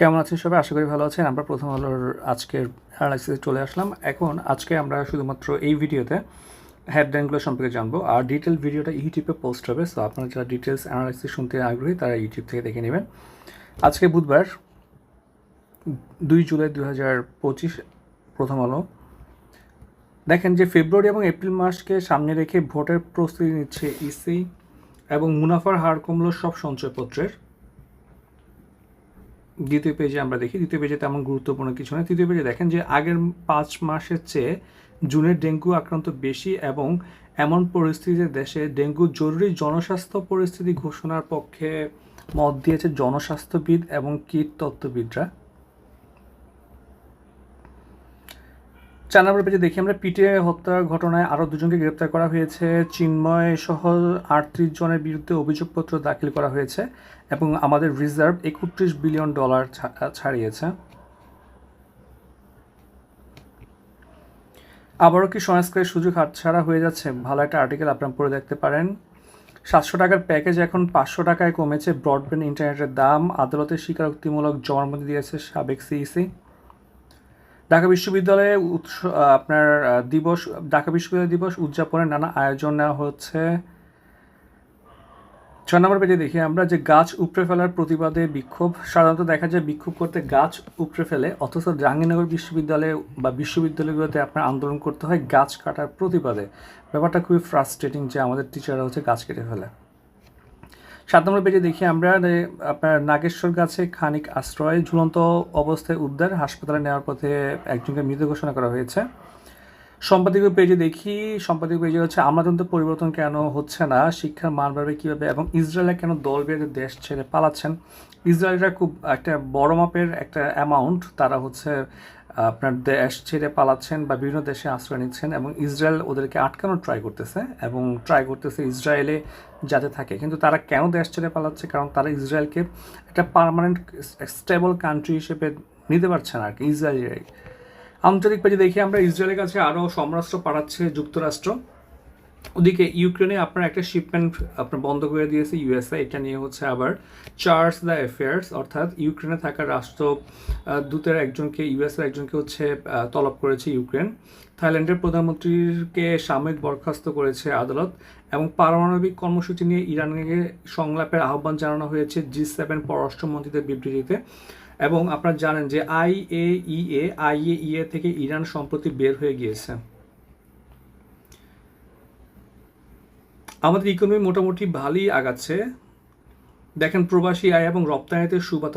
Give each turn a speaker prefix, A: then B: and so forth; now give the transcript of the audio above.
A: কেমন আছেন সবাই? আশা করি ভালো আছেন। আমরা প্রথম আলোর আজকের অ্যানালাইসিসে চলে আসলাম। এখন আজকে আমরা শুধুমাত্র এই ভিডিওতে হেডলাইনগুলো সম্পর্কে জানব। আর ডিটেল ভিডিওটা ইউটিউবে পোস্ট হবে। সো আপনারা যারা ডিটেলস অ্যানালাইসিস শুনতে আগ্রহী, তারা ইউটিউব থেকে দেখে নেবেন। আজকে বুধবার, দুই জুলাই দু হাজার পঁচিশ, প্রথম আলো। দেখেন যে ফেব্রুয়ারি এবং এপ্রিল মাসকে সামনে রেখে ভোটের প্রস্তুতি নিচ্ছে ইসি এবং মুনাফার হার কমলো সব সঞ্চয়পত্রের। দ্বিতীয় পেজে আমরা দেখি। দ্বিতীয় পেজে তেমন গুরুত্বপূর্ণ কিছু নয়। তৃতীয় পেজে দেখেন যে আগের পাঁচ মাসের চেয়ে জুনের ডেঙ্গু আক্রান্ত বেশি এবং এমন পরিস্থিতিতে দেশে ডেঙ্গু জরুরি জনস্বাস্থ্য পরিস্থিতি ঘোষণার পক্ষে মত দিয়েছে জনস্বাস্থ্যবিদ এবং কীট চার নম্বর পেজে দেখি আমরা পিটিএ হত্যার ঘটনায় আরও দুজনকে গ্রেপ্তার করা হয়েছে। চিন্ময় সহ আটত্রিশ জনের বিরুদ্ধে অভিযোগপত্র দাখিল করা হয়েছে এবং আমাদের রিজার্ভ একত্রিশ বিলিয়ন ডলার ছাড়িয়েছে। আবারও কি সংস্কারের সুযোগ হাতছাড়া হয়ে যাচ্ছে? ভালো একটা আর্টিকেল আপনারা পড়ে দেখতে পারেন। সাতশো টাকার প্যাকেজ এখন পাঁচশো টাকায় কমেছে। ব্রডব্যান্ড ইন্টারনেটের দাম। আদালতের স্বীকারোক্তিমূলক জবানবন্দি দিয়েছে সাবেক সিইসি ঢাকা বিশ্ববিদ্যালয়ে আপনার দিবস, ঢাকা বিশ্ববিদ্যালয় দিবস উদযাপনের নানা আয়োজন নেওয়া হচ্ছে। ছয় নম্বর পেজে দেখি আমরা যে গাছ উপড়ে ফেলার প্রতিবাদে বিক্ষোভ। সাধারণত দেখা যায় বিক্ষোভ করতে গাছ উপড়ে ফেলে, অথচ জাহাঙ্গীরনগর বিশ্ববিদ্যালয়ে বা বিশ্ববিদ্যালয়গুলোতে আপনার আন্দোলন করতে হয় গাছ কাটার প্রতিবাদে। ব্যাপারটা খুবই ফ্রাস্ট্রেটিং যে আমাদের টিচাররা হচ্ছে গাছ কেটে ফেলে। সাত নম্বর পেজে দেখি আমরা আপনার নাগেশ্বর গাছে খানিক আশ্রয়, ঝুলন্ত অবস্থায় উদ্ধার হাসপাতালে নেওয়ার পথে একজনকে মৃত ঘোষণা করা হয়েছে। সম্পাদকীয় পেজে দেখি, সম্পাদকীয় পেজে হচ্ছে আমলাতন্ত্র পরিবর্তন কেন হচ্ছে না, শিক্ষার মান বাড়বে কীভাবে, এবং ইসরায়েলে কেন দল বেঁধে দেশ ছেড়ে পালাচ্ছেন? ইসরায়েলরা খুব একটা বড় মাপের একটা অ্যামাউন্ট তারা হচ্ছে আপনার দেশ ছেড়ে পালাচ্ছেন বা বিভিন্ন দেশে আশ্রয় নিচ্ছেন এবং ইসরায়েল ওদেরকে আটকানোর ট্রাই করতেছে এবং ট্রাই করতেছে ইসরায়েলে যাতে থাকে। কিন্তু তারা কেন দেশ ছেড়ে পালাচ্ছে? কারণ তারা ইসরায়েলকে একটা পারমানেন্ট স্টেবল কান্ট্রি হিসেবে নিতে পারছে না আর কি ইসরায়েল আন্তরিক পেজে দেখি আমরা ইসরায়েলের কাছে আরও সমরাষ্ট্র পাঠাচ্ছে যুক্তরাষ্ট্র। ওদিকে ইউক্রেনে আপনার একটা শিপমেন্ট আপনার বন্ধ করে দিয়েছে ইউএসএ এটা নিয়ে হচ্ছে আবার চার্জ দ্য অ্যাফেয়ার্স অর্থাৎ ইউক্রেনে থাকা রাষ্ট্র দূতের একজনকে ইউএসএর একজনকে হচ্ছে তলব করেছে ইউক্রেন। থাইল্যান্ডের প্রধানমন্ত্রীকে সাময়িক বরখাস্ত করেছে আদালত এবং পারমাণবিক কর্মসূচি নিয়ে ইরানকে সংলাপের আহ্বান জানানো হয়েছে জি সেভেন পররাষ্ট্রমন্ত্রীদের বিবৃতিতে। এবং আপনারা জানেন যে আইএইএ আইএইএ থেকে ইরান সম্প্রতি বের হয়ে গিয়েছে। আমাদের ইকোনমি মোটামুটি ভালোই আগাচ্ছে। দেখেন প্রবাসী আয় এবং রপ্তানিতে সুবাতাস